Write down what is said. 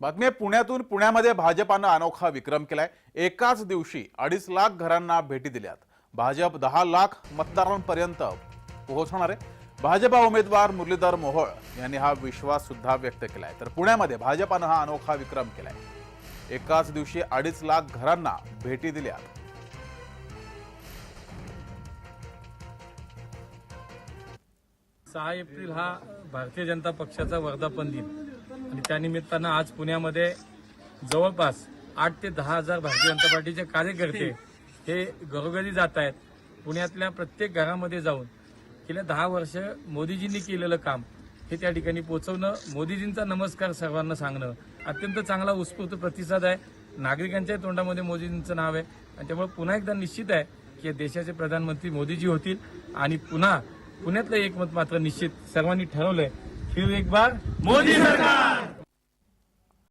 बातमी पुण्यातून पुण्यामध्ये भाजपानं अनोखा विक्रम केलाय. एकाच दिवशी अडीच लाख घरांना भेटी दिल्यात. भाजप दहा लाख मतदारांपर्यंत पोहोचणार आहे. भाजपा उमेदवार मुरलीधर मोहोळ यांनी हा विश्वास सुद्धा व्यक्त केलाय. तर पुण्यामध्ये भाजपानं हा अनोखा विक्रम केलाय. एकाच दिवशी अडीच लाख घरांना भेटी दिल्यात. सहा एप्रिल हा भारतीय जनता पक्षाचा वर्धापन दिन. आणि त्यानिमित्तानं आज पुण्यामध्ये जवळपास आठ ते दहा हजार भारतीय जनता पार्टीचे कार्यकर्ते हे घरोघरी जात आहेत. पुण्यातल्या प्रत्येक घरामध्ये जाऊन गेल्या दहा वर्ष मोदीजींनी केलेलं काम हे त्या ठिकाणी पोचवणं मोदीजींचा नमस्कार सर्वांना सांगणं अत्यंत चांगला उत्स्फूर्त प्रतिसाद आहे. नागरिकांच्या तोंडामध्ये मोदीजींचं नाव आहे. आणि त्यामुळे पुन्हा एकदा निश्चित आहे की देशाचे प्रधानमंत्री मोदीजी होतील. आणि पुन्हा पुण्यातलं एकमत मात्र निश्चित सर्वांनी ठरवलंय. फिर एक बार मोदी सरकार।